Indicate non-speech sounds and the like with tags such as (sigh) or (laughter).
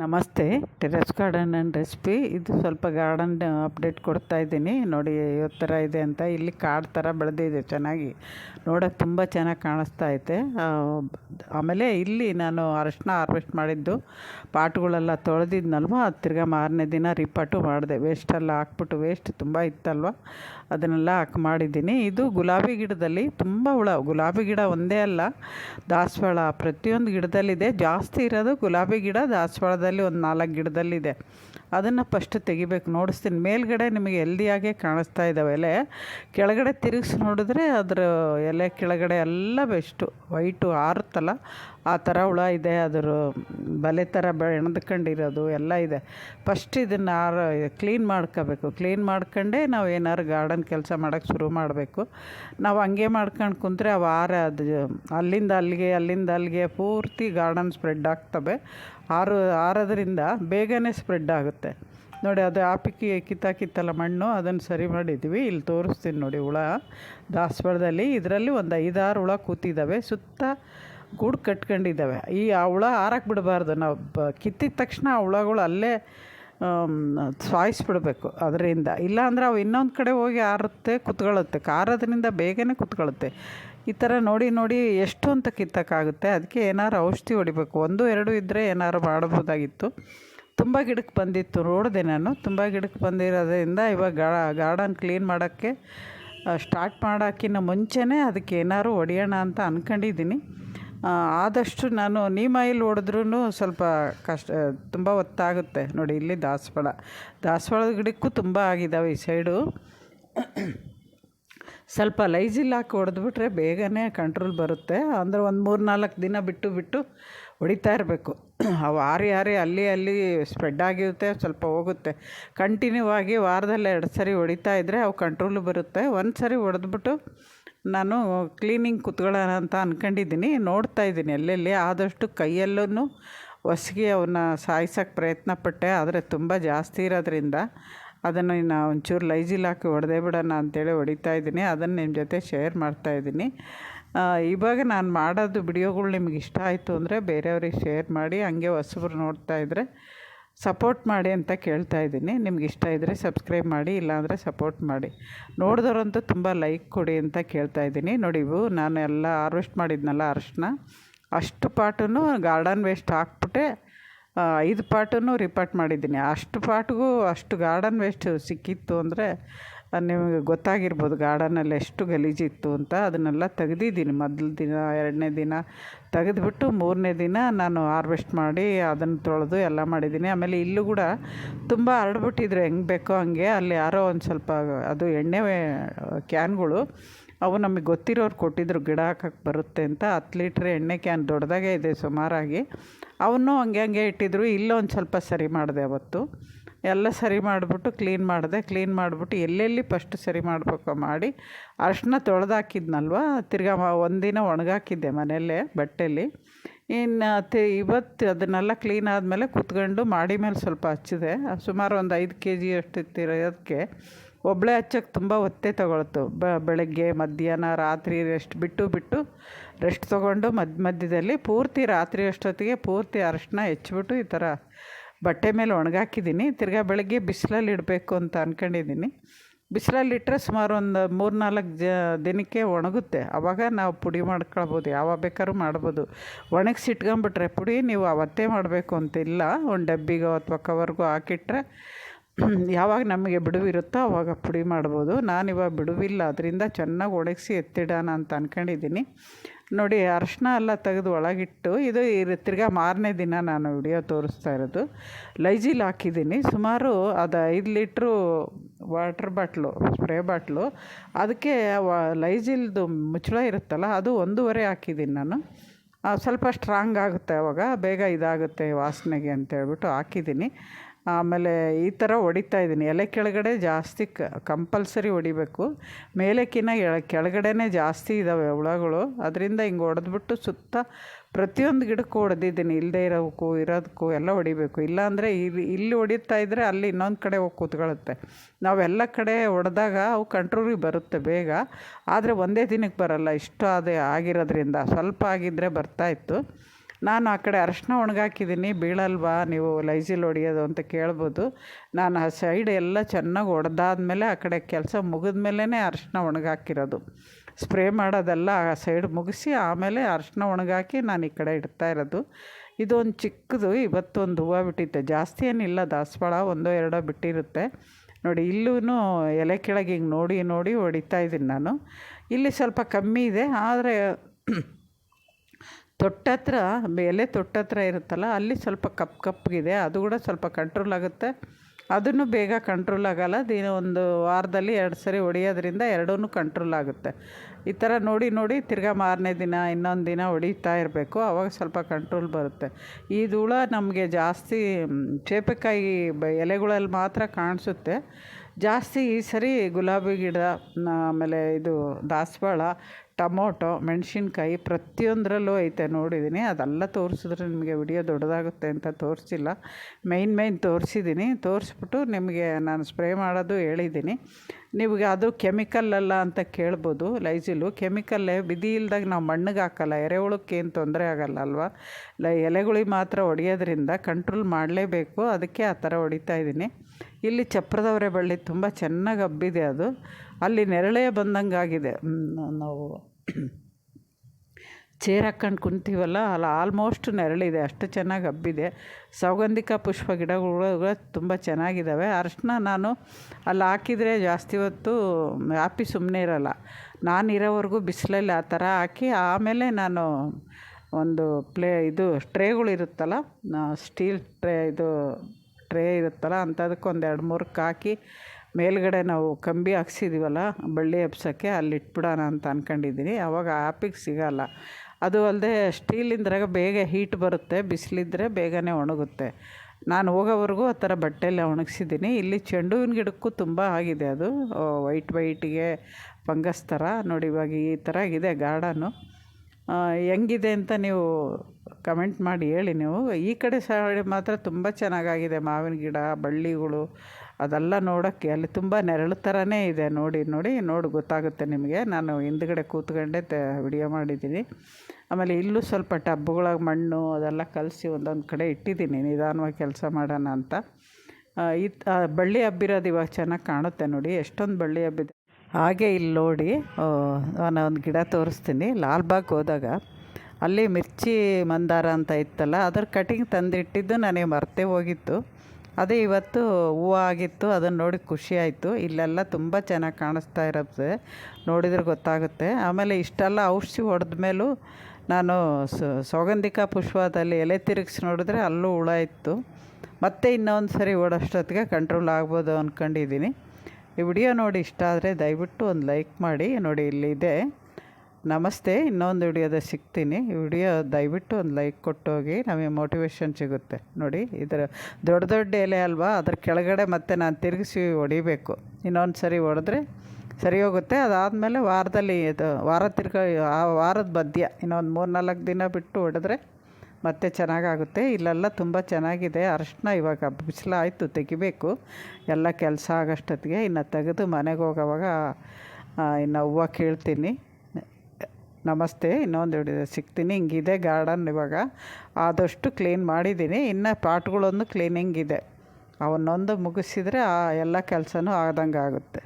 ನಮಸ್ತೆ, terrace garden and recipe. ಇದು ಸ್ವಲ್ಪ ಗಾರ್ಡನ್ ಅಪ್ಡೇಟ್ ಕೊಡ್ತಾ ಇದ್ದೀನಿ. ನೋಡಿ ಯಾವ ಥರ ಇದೆ ಅಂತ. ಇಲ್ಲಿ ಕಾಡು ಥರ ಬೆಳೆದಿದೆ ಚೆನ್ನಾಗಿ. ನೋಡೋಕ್ಕೆ ತುಂಬ ಚೆನ್ನಾಗಿ ಕಾಣಿಸ್ತಾ ಐತೆ. ಆಮೇಲೆ ಇಲ್ಲಿ ನಾನು ಅರಶಿನ ಹಾರ್ವೆಸ್ಟ್ ಮಾಡಿದ್ದು. ಪಾಟ್ಗಳೆಲ್ಲ ತೊಳೆದಿದ್ನಲ್ವ? ಅದು ತಿರ್ಗಾ ಮಾರನೇ ದಿನ ರಿಪಾಟು ಮಾಡಿದೆ. ವೇಸ್ಟೆಲ್ಲ ಹಾಕ್ಬಿಟ್ಟು ವೇಸ್ಟ್ ತುಂಬ ಇತ್ತಲ್ವ? ಅದನ್ನೆಲ್ಲ ಹಾಕಿ ಮಾಡಿದ್ದೀನಿ. ಇದು ಗುಲಾಬಿ ಗಿಡದಲ್ಲಿ ತುಂಬ ಹುಳ. ಗುಲಾಬಿ ಗಿಡ ಒಂದೇ ಅಲ್ಲ, ದಾಸವಾಳ. ಪ್ರತಿಯೊಂದು ಗಿಡದಲ್ಲಿದೆ. ಜಾಸ್ತಿ ಇರೋದು ಗುಲಾಬಿ ಗಿಡ ದಾಸವಾಳದಲ್ಲಿ ಒಂದು ನಾಲ್ಕು ಗಿಡದಲ್ಲಿದೆ. ಅದನ್ನು ಫಸ್ಟ್ ತೆಗಿಬೇಕು. ನೋಡಿಸ್ತೀನಿ. ಮೇಲ್ಗಡೆ ನಿಮಗೆ ಹೆಲ್ದಿಯಾಗೇ ಕಾಣಿಸ್ತಾ ಇದ್ದಾವೆ ಎಲೆ ಕೆಳಗಡೆ ತಿರುಗಿಸಿ ನೋಡಿದ್ರೆ ಅದರ ಎಲೆ ಕೆಳಗಡೆ ಎಲ್ಲ ಬೆಸ್ಟು ವೈಟು ಆರುತ್ತಲ್ಲ? ಆ ಥರ ಹುಳ ಇದೆ, ಅದರ ಬಲೆ ಥರ ಬೆಣದ್ಕೊಂಡಿರೋದು ಎಲ್ಲ ಇದೆ. ಫಸ್ಟ್ ಇದನ್ನು ಆರ ಕ್ಲೀನ್ ಮಾಡ್ಕೋಬೇಕು. ಕ್ಲೀನ್ ಮಾಡ್ಕೊಂಡೇ ನಾವು ಏನಾರು ಗಾರ್ಡನ್ ಕೆಲಸ ಮಾಡೋಕ್ಕೆ ಶುರು ಮಾಡಬೇಕು. ನಾವು ಹಂಗೆ ಮಾಡ್ಕೊಂಡು ಕುಂತ್ರೆ ಅವು ಆರ ಅದು ಅಲ್ಲಿಂದ ಅಲ್ಲಿಗೆ ಅಲ್ಲಿಂದ ಅಲ್ಲಿಗೆ ಪೂರ್ತಿ ಗಾರ್ಡನ್ ಸ್ಪ್ರೆಡ್ ಆಗ್ತವೆ. ಆರು, ಆರೋದ್ರಿಂದ ಬೇಗನೆ ಸ್ಪ್ರೆಡ್ ಆಗುತ್ತೆ. ನೋಡಿ, ಅದು ಆಪಿಕ್ಕಿ ಕಿತ್ತಾಕಿತ್ತಲ್ಲ ಮಣ್ಣು, ಅದನ್ನು ಸರಿ ಮಾಡಿದ್ವಿ. ಇಲ್ಲಿ ತೋರಿಸ್ತೀನಿ ನೋಡಿ ಹುಳ ದಾಸವಾಳದಲ್ಲಿ. ಇದರಲ್ಲಿ ಒಂದು ಐದಾರು ಹುಳ ಕೂತಿದ್ದಾವೆ ಸುತ್ತ ಗೂಡು ಕಟ್ಕೊಂಡಿದ್ದಾವೆ. ಈ ಆ ಹುಳ ಹಾರಕ್ಕೆ ಬಿಡಬಾರ್ದು. ನಾವು ಕಿತ್ತಿದ ತಕ್ಷಣ ಆ ಹುಳಗಳು ಅಲ್ಲೇ ಸಾಯಿಸ್ಬಿಡ್ಬೇಕು ಅದರಿಂದ. ಇಲ್ಲಾಂದ್ರೆ ಅವು ಇನ್ನೊಂದು ಕಡೆ ಹೋಗಿ ಹಾರುತ್ತೆ ಕುತ್ಕೊಳ್ಳುತ್ತೆ ಕಾರೋದ್ರಿಂದ ಬೇಗನೆ ಕುತ್ಕೊಳ್ಳುತ್ತೆ ಈ ಥರ ನೋಡಿ ನೋಡಿ ಎಷ್ಟು ಅಂತ ಕಿತ್ತಕ್ಕಾಗುತ್ತೆ. ಅದಕ್ಕೆ ಏನಾರು ಔಷಧಿ ಹೊಡಿಬೇಕು. ಒಂದು, ಎರಡು ಇದ್ದರೆ ಏನಾರು ಮಾಡ್ಬೋದಾಗಿತ್ತು ತುಂಬ ಗಿಡಕ್ಕೆ ಬಂದಿತ್ತು ನೋಡಿದೆ ನಾನು ತುಂಬ ಗಿಡಕ್ಕೆ ಬಂದಿರೋದ್ರಿಂದ ಇವಾಗ ಗಾರ್ಡನ್ ಕ್ಲೀನ್ ಮಾಡೋಕ್ಕೆ ಸ್ಟಾರ್ಟ್ ಮಾಡೋಕ್ಕಿಂತ ಮುಂಚೆನೇ ಅದಕ್ಕೆ ಏನಾದ್ರು ಹೊಡಿಯೋಣ ಅಂತ ಅಂದ್ಕೊಂಡಿದ್ದೀನಿ ಆದಷ್ಟು ನಾನು ನೀಮ್ ಆಯಿಲ್ ಹೊಡೆದ್ರೂ ಸ್ವಲ್ಪ ಕಷ್ಟ, ತುಂಬ ಹೊತ್ತಾಗುತ್ತೆ. ನೋಡಿ, ಇಲ್ಲಿ ದಾಸವಾಳ. ದಾಸವಾಳದ ಗಿಡಕ್ಕೂ ತುಂಬ ಆಗಿದ್ದಾವೆ ಈ ಸೈಡು. ಸ್ವಲ್ಪ ಲೈಜಿಲ್ ಹಾಕಿ ಹೊಡೆದ್ಬಿಟ್ರೆ ಬೇಗನೆ ಕಂಟ್ರೋಲ್ ಬರುತ್ತೆ. ಅಂದರೆ ಒಂದು ಮೂರು ನಾಲ್ಕು ದಿನ ಬಿಟ್ಟು ಬಿಟ್ಟು ಹೊಡಿತಾ ಇರಬೇಕು. ಅವು ಆರಿ ಆರಿ ಅಲ್ಲಿ ಅಲ್ಲಿ ಸ್ಪ್ರೆಡ್ ಆಗಿರುತ್ತೆ, ಸ್ವಲ್ಪ ಹೋಗುತ್ತೆ. ಕಂಟಿನ್ಯೂ ಆಗಿ ವಾರದಲ್ಲಿ ಎರಡು ಸರಿ ಹೊಡಿತಾ ಇದ್ದರೆ ಅವು ಕಂಟ್ರೋಲು ಬರುತ್ತೆ. ಒಂದು ಸರಿ ಹೊಡೆದ್ಬಿಟ್ಟು ನಾನು ಕ್ಲೀನಿಂಗ್ ಕುತ್ಕೊಳ್ಳೋಣ ಅಂತ ಅಂದ್ಕೊಂಡಿದ್ದೀನಿ ನೋಡ್ತಾ ಇದ್ದೀನಿ ಅಲ್ಲೆಲ್ಲಿ ಆದಷ್ಟು ಕೈಯಲ್ಲೂ ಒಸಗಿ ಅವನ್ನ ಸಾಯ್ಸೋಕ್ಕೆ ಪ್ರಯತ್ನ ಪಟ್ಟೆ. ಆದರೆ ತುಂಬ ಜಾಸ್ತಿ ಇರೋದ್ರಿಂದ ಅದನ್ನು ಇನ್ನು ಒಂಚೂರು ಲೈಜಿಲ್ ಹಾಕಿ ಹೊಡೆದೇ ಬಿಡೋಣ ಅಂತೇಳಿ ಹೊಡಿತಾ ಇದ್ದೀನಿ. ಅದನ್ನು ನಿಮ್ಮ ಜೊತೆ ಶೇರ್ ಮಾಡ್ತಾ ಇದ್ದೀನಿ. ಇವಾಗ ನಾನು ಮಾಡೋದು, ವಿಡಿಯೋಗಳು ನಿಮ್ಗೆ ಇಷ್ಟ ಆಯಿತು ಅಂದರೆ ಬೇರೆಯವ್ರಿಗೆ ಶೇರ್ ಮಾಡಿ, ಹಂಗೆ ಹೊಸಬ್ರು ನೋಡ್ತಾ ಇದ್ದರೆ ಸಪೋರ್ಟ್ ಮಾಡಿ ಅಂತ ಕೇಳ್ತಾ ಇದ್ದೀನಿ. ನಿಮ್ಗೆ ಇಷ್ಟ ಇದ್ದರೆ ಸಬ್ಸ್ಕ್ರೈಬ್ ಮಾಡಿ, ಇಲ್ಲಾಂದರೆ ಸಪೋರ್ಟ್ ಮಾಡಿ. ನೋಡಿದವರಂತೂ ತುಂಬ ಲೈಕ್ ಕೊಡಿ ಅಂತ ಕೇಳ್ತಾ ಇದ್ದೀನಿ. ನೋಡಿ ಇವು, ನಾನು ಎಲ್ಲ ಹಾರ್ವೆಸ್ಟ್ ಮಾಡಿದ್ನಲ್ಲ ಅರಶಿನ. ಅಷ್ಟು ಪಾಟನ್ನು ಗಾರ್ಡನ್ ವೇಸ್ಟ್ ಹಾಕ್ಬಿಟ್ಟೆ. ಐದು ಪಾಟನ್ನು ರಿಪಾರ್ಟ್ ಮಾಡಿದ್ದೀನಿ. ಅಷ್ಟು ಪಾಟ್ಗೂ ಅಷ್ಟು ಗಾರ್ಡನ್ ವೇಸ್ಟ್ ಸಿಕ್ಕಿತ್ತು ಅಂದರೆ ನಿಮಗೆ ಗೊತ್ತಾಗಿರ್ಬೋದು ಗಾರ್ಡನಲ್ಲಿ ಎಷ್ಟು ಗಲೀಜಿತ್ತು ಅಂತ. ಅದನ್ನೆಲ್ಲ ತೆಗೆದಿದ್ದೀನಿ. ಮೊದಲ ದಿನ, ಎರಡನೇ ದಿನ ತೆಗೆದ್ಬಿಟ್ಟು ಮೂರನೇ ದಿನ ನಾನು ಹಾರ್ವೆಸ್ಟ್ ಮಾಡಿ ಅದನ್ನು ತೊಳೆದು ಎಲ್ಲ ಮಾಡಿದ್ದೀನಿ. ಆಮೇಲೆ ಇಲ್ಲೂ ಕೂಡ ತುಂಬ ಹರಡ್ಬಿಟ್ಟಿದ್ರೆ ಹೆಂಗೆ ಬೇಕೋ ಹಂಗೆ ಅಲ್ಲಿ ಯಾರೋ ಒಂದು ಸ್ವಲ್ಪ ಅದು ಎಣ್ಣೆ ಕ್ಯಾನ್ಗಳು ಅವು ನಮಗೆ ಗೊತ್ತಿರೋರು ಕೊಟ್ಟಿದ್ರು ಗಿಡ ಹಾಕಕ್ಕೆ ಬರುತ್ತೆ ಅಂತ. ಹತ್ತು ಲೀಟ್ರ್ ಎಣ್ಣೆ ಕ್ಯಾನ್ ದೊಡ್ಡದಾಗೆ ಇದೆ ಸುಮಾರಾಗಿ. ಅವನ್ನು ಹಂಗೆ ಹಂಗೆ ಇಟ್ಟಿದ್ರು. ಇಲ್ಲೊಂದು ಸ್ವಲ್ಪ ಸರಿ ಮಾಡಿದೆ ಅವತ್ತು. ಎಲ್ಲ ಸರಿ ಮಾಡಿಬಿಟ್ಟು ಕ್ಲೀನ್ ಮಾಡಿದೆ. ಕ್ಲೀನ್ ಮಾಡಿಬಿಟ್ಟು ಎಲ್ಲೆಲ್ಲಿ ಫಸ್ಟ್ ಸರಿ ಮಾಡಬೇಕು ಮಾಡಿ ಅರ್ಶಿನ ತೊಳೆದಾಕಿದ್ನಲ್ವ? ತಿರ್ಗಾ ಒಂದಿನ ಒಣಗಾಕಿದ್ದೆ ಮನೆಯಲ್ಲೇ, ಬಟ್ಟೆಲಿ. ಇನ್ನು ತಿ ಇವತ್ತು ಅದನ್ನೆಲ್ಲ ಕ್ಲೀನ್ ಆದಮೇಲೆ ಕುತ್ಕೊಂಡು ಮಾಡಿ ಮೇಲೆ ಸ್ವಲ್ಪ ಹಚ್ಚಿದೆ. ಸುಮಾರು ಒಂದು ಐದು ಕೆ ಜಿ ಅಷ್ಟು ಇರೋದಕ್ಕೆ ಒಬ್ಬಳೇ ಹಚ್ಚೋಕ್ಕೆ ತುಂಬ ಒತ್ತೆ ತಗೊಳ್ತು. ಬ ಬೆಳಗ್ಗೆ, ಮಧ್ಯಾಹ್ನ, ರಾತ್ರಿ ರೆಸ್ಟ್ ಬಿಟ್ಟು ಬಿಟ್ಟು ರೆಸ್ಟ್ ತೊಗೊಂಡು ಮಧ್ಯ ಮಧ್ಯದಲ್ಲಿ ಪೂರ್ತಿ ರಾತ್ರಿ ಅಷ್ಟೊತ್ತಿಗೆ ಪೂರ್ತಿ ಅರಶಿನ ಹೆಚ್ಚಿಬಿಟ್ಟು ಈ ಥರ ಬಟ್ಟೆ ಮೇಲೆ ಒಣಗಾಕಿದ್ದೀನಿ. ತಿರ್ಗಾ ಬೆಳಗ್ಗೆ ಬಿಸಿಲಲ್ಲಿ ಇಡಬೇಕು ಅಂತ ಅಂದ್ಕೊಂಡಿದ್ದೀನಿ ಬಿಸಿಲಲ್ಲಿ ಇಟ್ಟರೆ ಸುಮಾರು ಒಂದು ಮೂರು ನಾಲ್ಕು ಜ ದಿನಕ್ಕೆ ಒಣಗುತ್ತೆ. ಆವಾಗ ನಾವು ಪುಡಿ ಮಾಡ್ಕೊಳ್ಬೋದು. ಯಾವಾಗ ಬೇಕಾದ್ರೂ ಮಾಡ್ಬೋದು. ಒಣಗಿಸಿ ಇಟ್ಕೊಂಬಿಟ್ರೆ ಪುಡಿ ನೀವು ಅವತ್ತೇ ಮಾಡಬೇಕು ಅಂತಿಲ್ಲ ಒಂದು ಡಬ್ಬಿಗೋ ಅಥವಾ ಕವರ್ಗೋ ಹಾಕಿಟ್ರೆ (clears throat) ಯಾವಾಗ ನಮಗೆ ಬಿಡುವಿರುತ್ತೋ ಅವಾಗ ಪುಡಿ ಮಾಡ್ಬೋದು. ನಾನಿವಾಗ ಬಿಡುವಿಲ್ಲ, ಅದರಿಂದ ಚೆನ್ನಾಗಿ ಒಣಗಿಸಿ ಎತ್ತಿಡೋಣ ಅಂತ ಅಂದ್ಕೊಂಡಿದ್ದೀನಿ ನೋಡಿ ಅರಶಿನ ಎಲ್ಲ ತೆಗೆದು ಒಳಗಿಟ್ಟು, ಇದು ತಿರ್ಗಾ ಮಾರನೇ ದಿನ ನಾನು ವಿಡಿಯೋ ತೋರಿಸ್ತಾ ಇರೋದು. ಲೈಜಿಲ್ ಹಾಕಿದ್ದೀನಿ. ಸುಮಾರು ಅದು ಐದು litre water bottle, spray bottle. ಅದಕ್ಕೆ ಲೈಜಿಲ್ದು ಮುಚ್ಚಳ ಇರುತ್ತಲ್ಲ, ಅದು ಒಂದೂವರೆ ಹಾಕಿದ್ದೀನಿ ನಾನು. ಸ್ವಲ್ಪ ಸ್ಟ್ರಾಂಗ್ ಆಗುತ್ತೆ ಅವಾಗ, ಬೇಗ ಇದಾಗುತ್ತೆ ವಾಸನೆಗೆ ಅಂತ ಹೇಳ್ಬಿಟ್ಟು ಹಾಕಿದ್ದೀನಿ. ಆಮೇಲೆ ಈ ಥರ ಹೊಡಿತಾ ಇದ್ದೀನಿ. ಎಲೆ ಕೆಳಗಡೆ ಜಾಸ್ತಿ ಕ, ಕಂಪಲ್ಸರಿ ಹೊಡಿಬೇಕು. ಮೇಲಕ್ಕಿನ್ನ ಎಳ, ಕೆಳಗಡೆನೇ ಜಾಸ್ತಿ ಇದ್ದಾವೆ ಹುಳಗಳು. ಅದರಿಂದ ಹಿಂಗೆ ಹೊಡೆದ್ಬಿಟ್ಟು ಸುತ್ತ ಪ್ರತಿಯೊಂದು ಗಿಡಕ್ಕೂ ಹೊಡೆದಿದ್ದೀನಿ. ಇಲ್ಲದೆ ಇರೋಕ್ಕೂ ಇರೋದಕ್ಕೂ ಎಲ್ಲ ಹೊಡಿಬೇಕು. ಇಲ್ಲಾಂದರೆ ಇಲ್ಲಿ ಇಲ್ಲಿ ಹೊಡಿತಾ ಇದ್ದರೆ ಅಲ್ಲಿ ಇನ್ನೊಂದು ಕಡೆ ಹೋಗಿ ಕೂತ್ಕೊಳ್ಳುತ್ತೆ. ನಾವೆಲ್ಲ ಕಡೆ ಹೊಡೆದಾಗ ಅವು ಕಂಟ್ರೋಲಿಗೆ ಬರುತ್ತೆ ಬೇಗ. ಆದರೆ ಒಂದೇ ದಿನಕ್ಕೆ ಬರಲ್ಲ. ಇಷ್ಟು ಅದೇ ಆಗಿರೋದ್ರಿಂದ. ಸ್ವಲ್ಪ ಆಗಿದ್ದರೆ ಬರ್ತಾಯಿತ್ತು ನಾನು ಆ ಕಡೆ ಅರಶಿನ ಒಣಗಾಕಿದ್ದೀನಿ, ಬೀಳಲ್ವಾ? ನೀವು ಲೈಸಿಲ್ ಹೊಡಿಯೋದು ಅಂತ ಕೇಳ್ಬೋದು. ನಾನು ಆ ಸೈಡ್ ಎಲ್ಲ ಚೆನ್ನಾಗಿ ಒಡೆದಾದ್ಮೇಲೆ ಆ ಕಡೆ ಕೆಲಸ ಮುಗಿದ ಮೇಲೇ ಅರಶಿನ ಒಣಗಾಕಿರೋದು. ಸ್ಪ್ರೇ ಮಾಡೋದೆಲ್ಲ ಆ ಸೈಡ್ ಮುಗಿಸಿ ಆಮೇಲೆ ಅರಶಿನ ಒಣಗಾಕಿ ನಾನು ಈ ಕಡೆ ಇಡ್ತಾ ಇರೋದು. ಇದೊಂದು ಚಿಕ್ಕದು, ಇವತ್ತೊಂದು ಹೂವು ಬಿಟ್ಟಿತ್ತೆ. ಜಾಸ್ತಿ ಏನಿಲ್ಲ, ದಾಸವಾಳ ಒಂದೋ ಎರಡೋ ಬಿಟ್ಟಿರುತ್ತೆ. ನೋಡಿ ಇಲ್ಲೂ ಎಲೆ ಕೆಳಗೆ ಹಿಂಗೆ ನೋಡಿ ನೋಡಿ ಹೊಡಿತಾ ಇದ್ದೀನಿ ನಾನು. ಇಲ್ಲಿ ಸ್ವಲ್ಪ ಕಮ್ಮಿ ಇದೆ, ಆದರೆ ತೊಟ್ಟತ್ರ, ಎಲೆ ತೊಟ್ಟತ್ರ ಇರುತ್ತಲ್ಲ, ಅಲ್ಲಿ ಸ್ವಲ್ಪ ಕಪ್ ಕಪ್ಪಗಿದೆ ಅದು ಕೂಡ ಸ್ವಲ್ಪ ಕಂಟ್ರೋಲ್ ಆಗುತ್ತೆ. ಅದನ್ನು ಬೇಗ ಕಂಟ್ರೋಲ್ ಆಗೋಲ್ಲ, ದಿನ ಒಂದು ವಾರದಲ್ಲಿ ಎರಡು ಸರಿ ಹೊಡಿಯೋದ್ರಿಂದ ಎರಡೂ ಕಂಟ್ರೋಲ್ ಆಗುತ್ತೆ. ಈ ಥರ ನೋಡಿ ನೋಡಿ ತಿರ್ಗಾ ಮಾರನೇ ದಿನ, ಇನ್ನೊಂದು ದಿನ ಹೊಡಿತಾ ಇರಬೇಕು ಆವಾಗ ಸ್ವಲ್ಪ ಕಂಟ್ರೋಲ್ ಬರುತ್ತೆ. ಈ ಧೂಳ ನಮಗೆ ಜಾಸ್ತಿ ಚೇಪೆಕಾಯಿ ಎಲೆಗಳಲ್ಲಿ ಮಾತ್ರ ಕಾಣಿಸುತ್ತೆ. ಜಾಸ್ತಿ ಈ ಸರಿ ಗುಲಾಬಿ ಗಿಡ ಆಮೇಲೆ ಇದು ದಾಸವಾಳ ಟೊಮೊಟೊ, ಮೆಣಸಿನ್ಕಾಯಿ ಪ್ರತಿಯೊಂದರಲ್ಲೂ ಐತೆ ನೋಡಿದ್ದೀನಿ. ಅದೆಲ್ಲ ತೋರಿಸಿದ್ರೆ ನಿಮಗೆ ವಿಡಿಯೋ ದೊಡ್ಡದಾಗುತ್ತೆ ಅಂತ ತೋರಿಸಿಲ್ಲ. ಮೈನ್ ಮೈನ್ ತೋರಿಸಿದ್ದೀನಿ. ತೋರಿಸ್ಬಿಟ್ಟು ನಿಮಗೆ ನಾನು ಸ್ಪ್ರೇ ಮಾಡೋದು ಹೇಳಿದ್ದೀನಿ. ನಿಮಗೆ ಅದು ಕೆಮಿಕಲ್ ಅಲ್ಲ ಅಂತ ಕೇಳ್ಬೋದು ಲೈಜಿಲು ಕೆಮಿಕಲ್ಲೇ ಬಿದಿ ಇಲ್ದಾಗ ನಾವು ಮಣ್ಣಿಗೆ ಹಾಕಲ್ಲ. ಎರೆಹುಳಕ್ಕೆ ಏನು ತೊಂದರೆ ಆಗಲ್ಲ ಅಲ್ವಾ? ಲ ಎಲೆಗಳಿಗೆ ಮಾತ್ರ ಹೊಡೆಯೋದ್ರಿಂದ ಕಂಟ್ರೋಲ್ ಮಾಡಲೇಬೇಕು. ಅದಕ್ಕೆ ಆ ಥರ ಹೊಡಿತಾ ಇದ್ದೀನಿ. ಇಲ್ಲಿ ಚಪ್ರದವರೆ ಬಳ್ಳಿ ತುಂಬ ಚೆನ್ನಾಗಿ ಹಬ್ಬಿದೆ ಅದು. ಅಲ್ಲಿ ನೆರಳೇ ಬಂದಂಗಾಗಿದೆ. ನಾವು ಚೇರ್ ಹಾಕ್ಕೊಂಡು ಕುಂತೀವಲ್ಲ, ಅಲ್ಲಿ ಆಲ್ಮೋಸ್ಟ್ ನೆರಳಿದೆ, ಅಷ್ಟು ಚೆನ್ನಾಗಿ ಹಬ್ಬಿದೆ. ಸೌಗಂಧಿಕ ಪುಷ್ಪ ಗಿಡಗಳು ತುಂಬ ಚೆನ್ನಾಗಿದ್ದಾವೆ ಅರಶಿನ ನಾನು ಅಲ್ಲಿ ಹಾಕಿದರೆ ಜಾಸ್ತಿ ಹೊತ್ತು ಹ್ಯಾಪಿ ಸುಮ್ಮನೆ ಇರೋಲ್ಲ. ನಾನು ಇರೋವರೆಗೂ ಬಿಸಿಲಲ್ಲಿ ಆ ಥರ ಹಾಕಿ, ಆಮೇಲೆ ನಾನು ಒಂದು ಪ್ಲೇ ಇದು ಟ್ರೇಗಳಿರುತ್ತಲ್ಲ ಸ್ಟೀಲ್ ಟ್ರೇ, ಇದು ಟ್ರೇ ಇರುತ್ತಲ್ಲ ಅಂಥದಕ್ಕೆ ಒಂದು ಎರಡು ಮೂರಕ್ಕೆ ಹಾಕಿ ಮೇಲ್ಗಡೆ ನಾವು ಕಂಬಿ ಹಾಕ್ಸಿದೀವಲ್ಲ, ಬಳ್ಳಿ ಎಬ್ಸೋಕ್ಕೆ ಅಲ್ಲಿ ಇಟ್ಬಿಡೋಣ ಅಂತ ಅಂದ್ಕೊಂಡಿದ್ದೀನಿ ಆವಾಗ ಆಪಿಗೆ ಸಿಗೋಲ್ಲ. ಅದು ಅಲ್ಲದೆ ಸ್ಟೀಲಿಂದ್ರಾಗ ಬೇಗ ಹೀಟ್ ಬರುತ್ತೆ, ಬಿಸಿಲಿದ್ರೆ ಬೇಗನೆ ಒಣಗುತ್ತೆ. ನಾನು ಹೋಗೋವರೆಗೂ ಆ ಥರ ಬಟ್ಟೆಲ್ಲ ಒಣಗಿಸಿದ್ದೀನಿ. ಇಲ್ಲಿ ಚೆಂಡು ಹೂವಿನ ಗಿಡಕ್ಕೂ ತುಂಬ ಆಗಿದೆ ಅದು. ವೈಟ್ ವೈಟಿಗೆ ಫಂಗಸ್ ಥರ. ನೋಡಿ, ಇವಾಗ ಈ ಥರ ಇದೆ ಗಾರ್ಡನು. ಹೆಂಗಿದೆ ಅಂತ ನೀವು ಕಮೆಂಟ್ ಮಾಡಿ ಹೇಳಿ ನೀವು. ಈ ಕಡೆ ಸೈಡ್ ಮಾತ್ರ ತುಂಬ ಚೆನ್ನಾಗಾಗಿದೆ ಮಾವಿನ ಗಿಡ, ಬಳ್ಳಿಗಳು ಅದೆಲ್ಲ ನೋಡೋಕ್ಕೆ ಅಲ್ಲಿ ತುಂಬ ನೆರಳು ಥರನೇ ಇದೆ. ನೋಡಿ ನೋಡಿ ನೋಡಿ ಗೊತ್ತಾಗುತ್ತೆ ನಿಮಗೆ. ನಾನು ಹಿಂದ್ಗಡೆ ಕೂತ್ಕೊಂಡೆ ತ, ವಿಡಿಯೋ ಮಾಡಿದ್ದೀನಿ. ಆಮೇಲೆ ಇಲ್ಲೂ ಸ್ವಲ್ಪ ಟಬ್ಗಳಾಗ ಮಣ್ಣು ಅದೆಲ್ಲ ಕಲಸಿ ಒಂದೊಂದು ಕಡೆ ಇಟ್ಟಿದ್ದೀನಿ. ನಿಧಾನವಾಗಿ ಕೆಲಸ ಮಾಡೋಣ ಅಂತ. ಈ ಬಳ್ಳಿ ಹಬ್ಬಿರೋದು ಇವಾಗ ಚೆನ್ನಾಗಿ ಕಾಣುತ್ತೆ ನೋಡಿ. ಎಷ್ಟೊಂದು ಬಳ್ಳಿ ಹಬ್ಬಿದೆ. ಹಾಗೆ ಇಲ್ಲಿ ನೋಡಿ ನಾನು ಒಂದು ಗಿಡ ತೋರಿಸ್ತೀನಿ. ಲಾಲ್ಬಾಗ್ ಹೋದಾಗ ಅಲ್ಲಿ ಮಿರ್ಚಿ ಮಂದಾರ ಅಂತ ಇತ್ತಲ್ಲ, ಅದರ ಕಟಿಂಗ್ ತಂದಿಟ್ಟಿದ್ದು ನನಗೆ ಮರ್ತೇ ಹೋಗಿತ್ತು. ಅದೇ ಇವತ್ತು ಹೂವು ಆಗಿತ್ತು, ಅದನ್ನು ನೋಡಿ ಖುಷಿ ಆಯಿತು. ಇಲ್ಲೆಲ್ಲ ತುಂಬ ಚೆನ್ನಾಗಿ ಕಾಣಿಸ್ತಾ ಇರುತ್ತೆ ನೋಡಿದರೆ ಗೊತ್ತಾಗುತ್ತೆ. ಆಮೇಲೆ ಇಷ್ಟೆಲ್ಲ ಔಷಧಿ ಹೊಡೆದ ಮೇಲೂ ನಾನು ಸೌಗಂಧಿಕ ಪುಷ್ಪದಲ್ಲಿ ಎಲೆ ತಿರುಗಿಸಿ ನೋಡಿದ್ರೆ ಅಲ್ಲೂ ಹುಳ ಇತ್ತು. ಮತ್ತೆ ಇನ್ನೊಂದು ಸರಿ ಓಡೋಷ್ಟೊತ್ತಿಗೆ ಕಂಟ್ರೋಲ್ ಆಗ್ಬೋದು ಅಂದ್ಕೊಂಡಿದ್ದೀನಿ ಈ ವಿಡಿಯೋ ನೋಡಿ ಇಷ್ಟ ಆದರೆ ದಯವಿಟ್ಟು ಒಂದು ಲೈಕ್ ಮಾಡಿ. ನೋಡಿ ಇಲ್ಲಿದೆ ನಮಸ್ತೆ, ಇನ್ನೊಂದು ವಿಡಿಯೋದ ಸಿಗ್ತೀನಿ. ವಿಡಿಯೋ ದಯವಿಟ್ಟು ಒಂದು ಲೈಕ್ ಕೊಟ್ಟೋಗಿ, ನಮಗೆ ಮೋಟಿವೇಶನ್ ಸಿಗುತ್ತೆ. ನೋಡಿ, ಇದರ ದೊಡ್ಡ ದೊಡ್ಡ ಎಲೆ ಅಲ್ವಾ? ಅದ್ರ ಕೆಳಗಡೆ ಮತ್ತೆ ನಾನು ತಿರುಗಿಸಿ ಹೊಡಿಬೇಕು. ಇನ್ನೊಂದು ಸರಿ ಹೊಡೆದ್ರೆ ಸರಿ ಹೋಗುತ್ತೆ. ಅದಾದಮೇಲೆ ವಾರದಲ್ಲಿ ಇದು, ವಾರ ತಿರ್ಗ, ಆ ವಾರದ ಮಧ್ಯ, ಇನ್ನೊಂದು ಮೂರು ನಾಲ್ಕು ದಿನ ಬಿಟ್ಟು ಹೊಡೆದ್ರೆ ಮತ್ತೆ ಚೆನ್ನಾಗಾಗುತ್ತೆ. ಇಲ್ಲೆಲ್ಲ ತುಂಬ ಚೆನ್ನಾಗಿದೆ. ಅರಶಿನ ಇವಾಗ ಬಿಸಿಲಾಯಿತು ತೆಗಿಬೇಕು. ಎಲ್ಲ ಕೆಲಸ ಆಗೋಷ್ಟೊತ್ತಿಗೆ. ಇನ್ನು ತೆಗೆದು ಮನೆಗೆ ಹೋಗೋವಾಗ ಇನ್ನು ಹೂವು ಕೀಳ್ತೀನಿ. ನಮಸ್ತೆ, ಇನ್ನೊಂದು ವಿಡಿಯೋ ಸಿಗ್ತೀನಿ. ಹಿಂಗಿದೆ ಗಾರ್ಡನ್ ಇವಾಗ. ಆದಷ್ಟು ಕ್ಲೀನ್ ಮಾಡಿದ್ದೀನಿ. ಇನ್ನು ಪಾಟ್ಗಳೊಂದು ಕ್ಲೀನಿಂಗ್ ಇದೆ. ಅವನ್ನೊಂದು ಮುಗಿಸಿದರೆ ಆ ಎಲ್ಲ ಕೆಲಸನೂ ಆದಂಗೆ ಆಗುತ್ತೆ